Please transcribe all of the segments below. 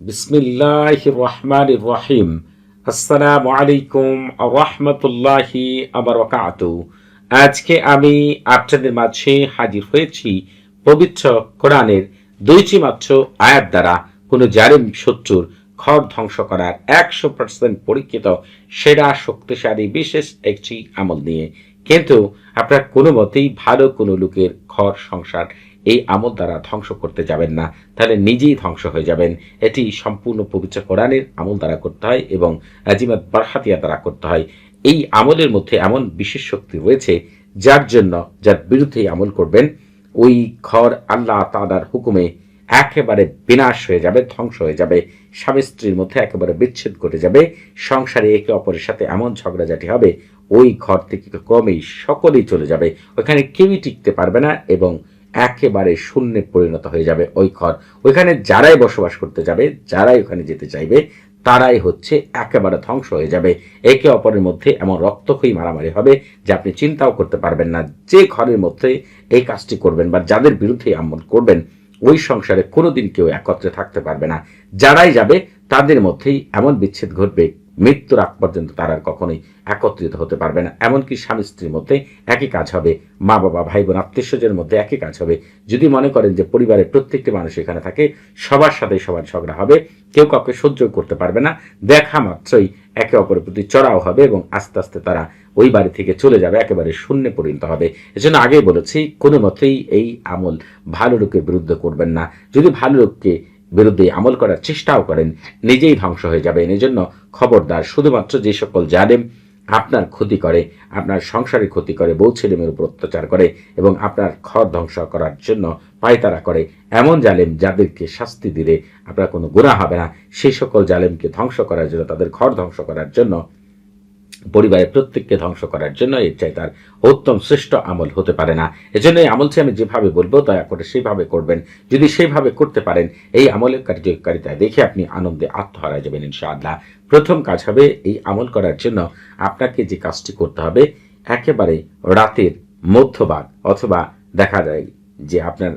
বিসমিল্লাহ রহমান রহিম। আসসালামু আলাইকুম রহমতুল্লাহি আবরকাত আজকে আমি আপনাদের মাঝে হাজির হয়েছি পবিত্র কোরআনের দুইটি মাত্র আয়াত দ্বারা। কোনো জালিম শত্রুর ঘর ধ্বংস করার একশো পার্সেন্ট পরীক্ষিত, সেরা, শক্তিশালী, বিশেষ একটি আমল নিয়ে। কিন্তু আপনার কোনো মতেই ভালো কোনো লোকের ঘর সংসার এই আমল দ্বারা ধ্বংস করতে যাবেন না, তাহলে নিজেই ধ্বংস হয়ে যাবেন। এটি সম্পূর্ণ পবিত্র কোরআনের আমল দ্বারা করতে হয় এবং আজিমাত বারহাতিয়া দ্বারা করতে হয়। এই আমলের মধ্যে এমন বিশেষ শক্তি রয়েছে যার জন্য, যার বিরুদ্ধে আমল করবেন, ওই ঘর আল্লাহ তাদার হুকুমে একেবারে বিনাশ হয়ে যাবে, ধ্বংস হয়ে যাবে। স্বামী স্ত্রীর মধ্যে একেবারে বিচ্ছেদ করে যাবে। সংসারে একে অপরের সাথে এমন ঝগড়াঝাটি হবে, ওই ঘর থেকে ক্রমেই সকলেই চলে যাবে। ওখানে কেউই টিকতে পারবে না এবং একেবারে শূন্যে পরিণত হয়ে যাবে ওই ঘর। ওইখানে যারাই বসবাস করতে যাবে, যারাই ওখানে যেতে চাইবে, তারাই হচ্ছে একেবারে ধ্বংস হয়ে যাবে। একে অপরের মধ্যে এমন রক্তক্ষয়ী মারামারি হবে যে আপনি চিন্তাও করতে পারবেন না। যে ঘরের মধ্যে এই কাজটি করবেন বা যাদের বিরুদ্ধে আমল করবেন, ওই সংসারে কোনোদিন কেউ একত্রে থাকতে পারবে না। যারাই যাবে, তাদের মধ্যেই এমন বিচ্ছেদ ঘটবে মৃত্যুর আগ পর্যন্ত তারা কখনোই একত্রিত হতে পারবে না। এমনকি স্বামী স্ত্রীর মধ্যে একই কাজ হবে, মা বাবা, ভাই বোন আত্মীয়স্বজনের মধ্যে একই কাজ হবে। যদি মনে করেন যে পরিবারের প্রত্যেকটি মানুষ এখানে থাকে, সবার সাথে সবার ঝগড়া হবে, কেউ কাউকে সহ্য করতে পারবে না। দেখা মাত্রই একে অপরের প্রতি চড়াও হবে এবং আস্তে আস্তে তারা ওই বাড়ি থেকে চলে যাবে, একেবারে শূন্যে পরিণত হবে। এজন্য আগেই বলেছি, কোনো মতেই এই আমল ভালো লোকের বিরুদ্ধে করবেন না। যদি ভালো লোককে বিরুদ্ধে আমল করার চেষ্টাও করেন, নিজেই ধ্বংস হয়ে যাবেন এজন্য খবরদার শুধুমাত্র যে সকল জালেম আপনার ক্ষতি করে, আপনার সংসারে ক্ষতি করে, বউ ছেলেমেয়ের উপর অত্যাচার করে এবং আপনার ঘর ধ্বংস করার জন্য পায়তারা করে, এমন জালেম যাদেরকে শাস্তি দিলে আপনার কোনো গুণা হবে না। সেই সকল জালেমকে ধ্বংস করার জন্য, তাদের ঘর ধ্বংস করার জন্য পরিবারের প্রত্যেককে ধ্বংস করার জন্য এর চাই তার উত্তম শ্রেষ্ঠ আমল হতে পারে না। এজন্য এই আমলটি আমি যেভাবে বলব, দয়া করে সেইভাবে করবেন। যদি সেইভাবে করতে পারেন, এই আমলের কার্যকারিতায় দেখে আপনি আনন্দে আত্মহারা যাবেন ইনশাআল্লাহ। প্রথম কাজ হবে এই আমল করার জন্য আপনাকে যে কাজটি করতে হবে, একেবারে রাতের মধ্যভাগ অথবা দেখা যায় যে আপনার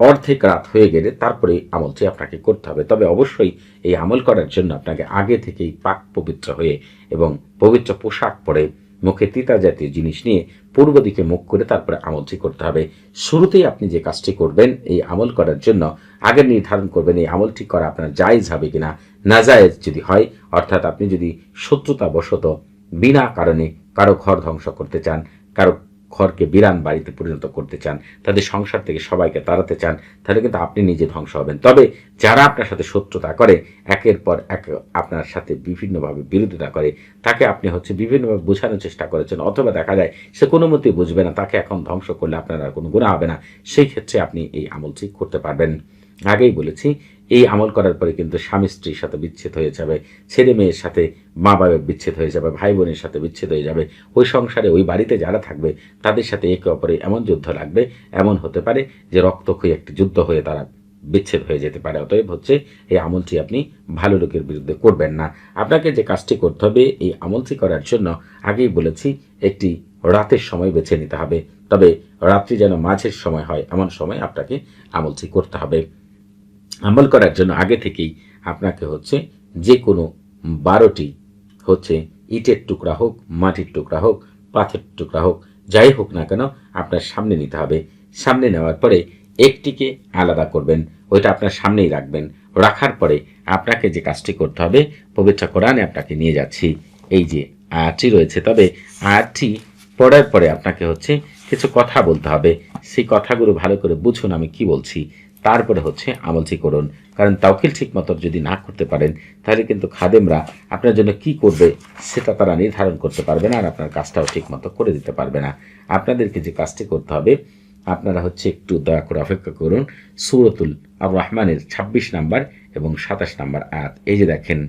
অর্ধেক রাত হয়ে গেলে তারপরে আমলটি আপনাকে করতে হবে। তবে অবশ্যই এই আমল করার জন্য আপনাকে আগে থেকেই পাক পবিত্র হয়ে এবং পবিত্র পোশাক পরে মুখে তিতা জাতীয় জিনিস নিয়ে পূর্ব দিকে মুখ করে তারপরে আমলটি করতে হবে। শুরুতেই আপনি যে কাজটি করবেন, এই আমল করার জন্য আগে নির্ধারণ করবেন এই আমলটি করা আপনার জায়জ হবে কিনা নাজায়েজ যদি হয়, অর্থাৎ আপনি যদি শত্রুতা বশত বিনা কারণে কারও ঘর ধ্বংস করতে চান, কারও ঘরকে বিরান বাড়িতে পরিণত করতে চান, তাদের সংসার থেকে সবাইকে তাড়াতে চান, তাহলে কিন্তু আপনি নিজে ধ্বংস হবেন। তবে যারা আপনার সাথে শত্রুতা করে, একের পর এক আপনার সাথে বিভিন্নভাবে বিরোধিতা করে, তাকে আপনি হচ্ছে বিভিন্নভাবে বোঝানোর চেষ্টা করেছেন, অথবা দেখা যায় সে কোনো মতেই বুঝবে না, তাকে এখন ধ্বংস করলে আপনার আর কোনো গুণা হবে না। সেই ক্ষেত্রে আপনি এই আমলটি করতে পারবেন। আগেই বলেছি এই আমল করার পরে কিন্তু স্বামী স্ত্রীর সাথে বিচ্ছেদ হয়ে যাবে, ছেলে মেয়ের সাথে, মা বাবার বিচ্ছেদ হয়ে যাবে, ভাই বোনের সাথে বিচ্ছেদ হয়ে যাবে, ওই সংসারে ওই বাড়িতে যারা থাকবে, তাদের সাথে একে অপরে এমন যুদ্ধ লাগবে, এমন হতে পারে যে রক্তক্ষয়ী একটি যুদ্ধ হয়ে তারা বিচ্ছেদ হয়ে যেতে পারে। অতএব হচ্ছে এই আমলটি আপনি ভালো লোকের বিরুদ্ধে করবেন না। আপনাকে যে কাজটি করতে হবে, এই আমলটি করার জন্য আগেই বলেছি, একটি রাতের সময় বেছে নিতে হবে। তবে রাত্রি যেন মাঝের সময় হয়, এমন সময় আপনাকে আমলটি করতে হবে। আমল করার জন্য আগে থেকেই আপনাকে হচ্ছে যে কোনো বারোটি হচ্ছে ইটের টুকরা হোক, মাটির টুকরা হোক, পাথরের টুকরা হোক, যাই হোক না কেন আপনার সামনে নিতে হবে। সামনে নেওয়ার পরে একটিকে আলাদা করবেন, ওইটা আপনার সামনেই রাখবেন। রাখার পরে আপনাকে যে কাজটি করতে হবে, পবিত্র কোরআনে আপনাকে নিয়ে যাচ্ছি। এই যে আয়াতটি রয়েছে, তবে আয়াতটি পড়ার পরে আপনাকে হচ্ছে কিছু কথা বলতে হবে। সেই কথাগুলো ভালো করে বুঝুন আমি কি বলছি। তারপরে হচ্ছে আমলটি করুন কারণ তাওকিল ঠিক মতো যদি না করতে পারেন, তাহলে কিন্তু খাদেমরা আপনার জন্য কি করবে সেটা তারা নির্ধারণ করতে পারবে না আর আপনার কাজটাও ঠিক মতো করে দিতে পারবে না। আপনাদেরকে যে কাজটি করতে হবে, আপনারা হচ্ছে একটু দয়া করে অপেক্ষা করুন। সুরতুল আর রহমানের ২৬ নাম্বার এবং সাতাশ নাম্বার আয়াত। এই যে দেখেন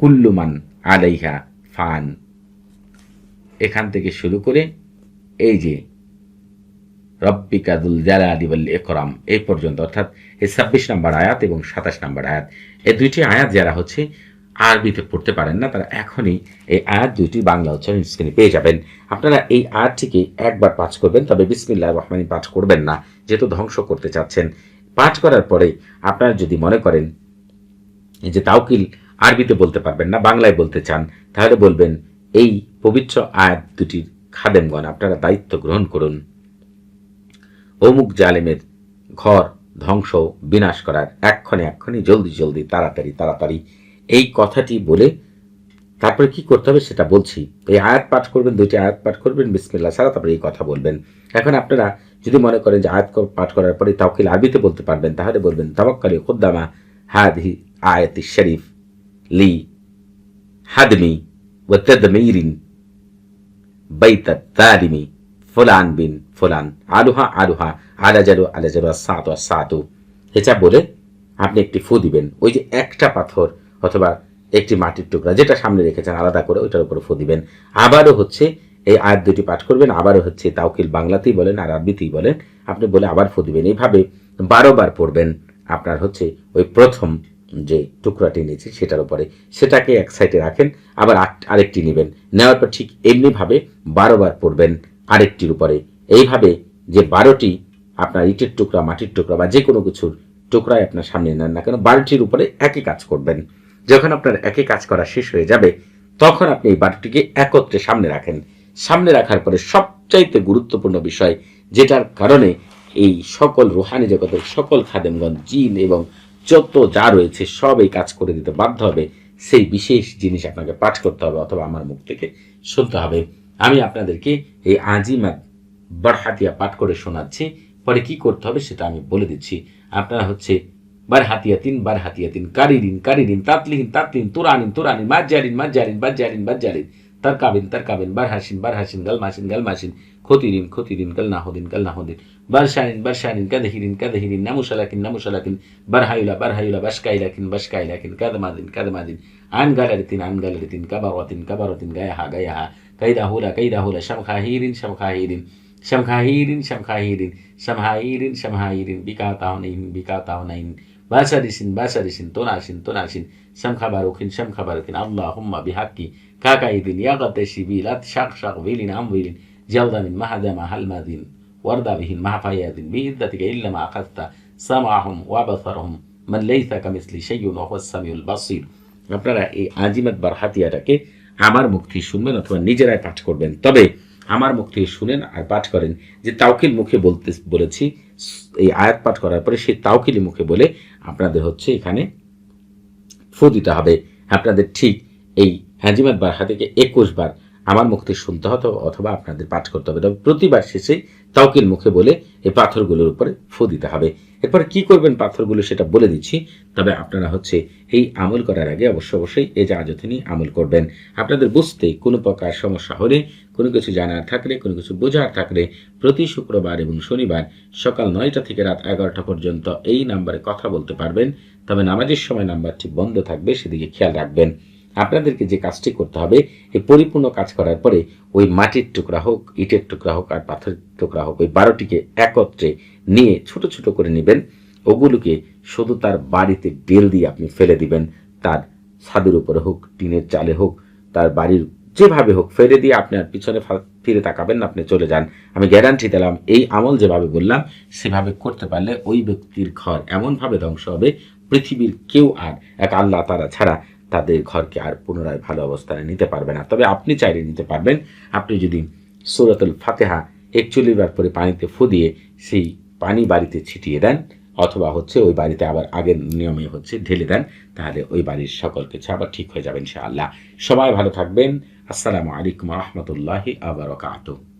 কুল্লুমান আলাইহা ফান। এখান থেকে শুরু করে এই যে রব্বিকাদুল জালালি ওয়াল ইকরাম। এই পর্যন্ত, অর্থাৎ এই ছাব্বিশ নম্বর আয়াত এবং সাতাশ নম্বর আয়াত। এই দুইটি আয়াত যারা হচ্ছে আরবিতে পড়তে পারেন না, তারা এখনই এই আয়াত দুইটি বাংলা উচ্চারণ স্ক্রিনে পেয়ে যাবেন। আপনারা এই আয়াতটিকে একবার পাঠ করবেন, তবে বিসমিল্লাহ রহমানি পাঠ করবেন না, যেহেতু ধ্বংস করতে চাচ্ছেন। পাঠ করার পরে আপনারা যদি মনে করেন যে তাওকিল আরবিতে বলতে পারবেন না, বাংলায় বলতে চান, তাহলে বলবেন, এই পবিত্র আয়াত দুটির খাদেমগণ, আপনারা দায়িত্ব গ্রহণ করুন। অমুক জালেমের ঘর ধ্বংস বিনাশ করার এক্ষণে এক্ষণে জলদি জলদি তাড়াতাড়ি তাড়াতাড়ি এই কথাটি বলে তারপরে কি করতে হবে সেটা বলছি। এই আয়াত পাঠ করবেন, দুইটি আয়াত পাঠ করবেন বিসমিল্লা ছাড়া তারপরে এই কথা বলবেন। এখন আপনারা যদি মনে করেন যে আয়াত পাঠ করার পরে তাওকিল আরবিতে বলতে পারবেন, তাহলে বলবেন তাবাক্কালি খুদ্দামা হাদি আয়াতি শরীফ লি হাদমি ও তেদমিরিন বৈতারিমি ফুলান বিন ফুলান, আলুহা আলুহা, আলাজালু আলাজালু সাতু সাতু এটা বলে আপনি একটি ফু দিবেন। ওই যে একটা পাথর অথবা একটি মাটির টুকরা, যেটা সামনে রেখেছেন আলাদা করে ওইটার উপরে ফু দিবেন। আবারও হচ্ছে এই আয়াত দুটি পাঠ করবেন, আবারও হচ্ছে তাওকিল বাংলাতেই বলেন আর আরবিতেই বলেন, আপনি বলে আবার ফু দিবেন। এইভাবে বারো বার পড়বেন আপনার হচ্ছে ওই প্রথম যে টুকরাটি নিয়েছে সেটার উপরে। সেটাকে এক সাইডে রাখেন, আবার আরেকটি নেবেন। নেওয়ার পর ঠিক এমনিভাবে বারো বার পড়বেন। আরেকটির উপরে। এইভাবে যে বারোটি আপনার ইটের টুকরা, মাটির টুকরা বা যে কোনো কিছুর টুকরাই আপনার সামনে নেন না কেন, বারোটির উপরে একই কাজ করবেন। যখন আপনার একই কাজ করা শেষ হয়ে যাবে, তখন আপনি এই বারোটিকে একত্রে সামনে রাখেন। সামনে রাখার পরে সবচাইতে গুরুত্বপূর্ণ বিষয়, যেটার কারণে এই সকল রুহানি জগতের সকল খাদেমগণ, জিন এবং যত যা রয়েছে, সব এই কাজ করে দিতে বাধ্য হবে। সেই বিশেষ জিনিস আপনাকে পাঠ করতে হবে অথবা আমার মুখ থেকে শুনতে হবে। আমি আপনাদেরকে এই আজিমাত বারহাতিয়া পাঠ করে শোনাচ্ছি। পরে কি করতে হবে সেটা আমি বলে দিচ্ছি। আপনারা হচ্ছে বার হাতিয়াতিন বার হাতিয়াতিন কারিরিন কারিরিন, তাতলিহিন তাতলিন তুরানিন তুরানিন, মাজজারিন মাজজারিন, বাজ্জারিন বাজ্জারিন, তারকাবিন তারকাবিন বার হাসিন বার হাসিন গাল মাসিন গাল মাসিন খতিরিন খতিরিন কাল নাহদিন কাল নাহদিন বারশানিন বারশানিন কাদহিরিন কাদহিরিন, নামুশালাকিন নামুশালাকিন, বারহায়ুলা বারহায়ুলা, বাসকাইলাকিন বাসকাইলাকিন, কাদমাদিন কাদমাদিন আন গালারিতিন আন গালারিতিন কাবারাতিন কাবারাতিন গায়াহা গায়াহা কাইদাহুলা কাইদাহুলা শামখাহিরিন শামখাহিরিন শামখাহিরিন শামখাহিরিন শামহাইরিন শামহাইরিন বিকাতাউনাইন বিকাতাউনাইন বাসারিসিন বাসারিসিন তোনাসিন তোনাসিন শামখাবারুখিন শামখাবারুখিন আল্লাহুম্মা বিহাক্কি কাকাইদিন ইয়াগাতাশি বিলাত শাক শাক বিলিন আমবিলিন জালদামিন মাহাদামা হালমাদিন ওয়ারদা বিহিন মাহাফায়াদিন বিইদ্দাতিকা ইল্লামা আখাযতা সামাহুম ওয়া বাসারহুম মান লাইসা কামিসলি শাইউন ওয়া হুয়াস সামিউল বাসীর আপনারা এই আজিমাত বারহাতিয়াটাকে আমার মুক্তি শুনবেন অথবা নিজেরাই পাঠ করবেন। তবে আমার থেকে শুনেন আর পাঠ করেন যে তাওকিল মুখে বলতে বলেছি, এই আয়াত পাঠ করার পরে সেই তাওকিলি মুখে বলে আপনাদের হচ্ছে এখানে ফু দিতে হবে। আপনাদের ঠিক এই হাজিমাত বার হাতিকে একুশ বার আমার মুখ থেকে শুনতে হতো অথবা আপনাদের পাঠ করতে হবে। তবে প্রতিবার শেষে তাওকিল মুখে বলে এই পাথরগুলোর উপরে ফু দিতে হবে। এরপর কি করবেন পাথরগুলো সেটা বলে দিচ্ছি। তবে আপনারা হচ্ছে এই আমল করার আগে অবশ্য অবশ্যই এই জাহাজতিনি আমল করবেন। আপনাদের বুঝতে কোনো প্রকার সমস্যা হলে, কোনো কিছু জানার থাকলে, কোনো কিছু বোঝার থাকলে প্রতি শুক্রবার এবং শনিবার সকাল নয়টা থেকে রাত এগারোটা পর্যন্ত এই নাম্বারে কথা বলতে পারবেন। তবে নামাজের সময় নাম্বারটি বন্ধ থাকবে, সেদিকে খেয়াল রাখবেন। আপনাদেরকে যে কাজটি করতে হবে, এই পরিপূর্ণ কাজ করার পরে ওই মাটির টুকরা হোক, ইটের টুকরা হোক আর পাথরের টুকরা হোক, ওই বারোটিকে একত্রে নিয়ে ছোট ছোট করে নেবেন। ওগুলোকে শুধু তার বাড়িতে বেল দিয়ে আপনি ফেলে দিবেন। তার ছাদের উপরে হোক, টিনের চালে হোক, তার বাড়ির যেভাবে হোক, ফেলে দিয়ে আপনি আর পিছনে ফিরে তাকাবেন না, আপনি চলে যান। আমি গ্যারান্টি দিলাম, এই আমল যেভাবে বললাম, সেভাবে করতে পারলে ওই ব্যক্তির ঘর এমনভাবে ধ্বংস হবে, পৃথিবীর কেউ আর এক আল্লাহ তারা ছাড়া তাদের ঘরকে আর পুনরায় ভালো অবস্থানে নিতে পারবে না। তবে আপনি চাইলে নিতে পারবেন। আপনি যদি সুরাতুল ফাতেহা একচল্লিশ বার করে পানিতে ফু দিয়ে সেই পানি বাড়িতে ছিটিয়ে দেন, অথবা হচ্ছে ওই বাড়িতে আবার আগের নিয়মে হচ্ছে ঢেলে দেন, তাহলে ওই বাড়ির সকল কিছু আবার ঠিক হয়ে যাবে ইনশাআল্লাহ। সবাই ভালো থাকবেন। আসসালামু আলাইকুম রহমতুল্লাহি আবরকাত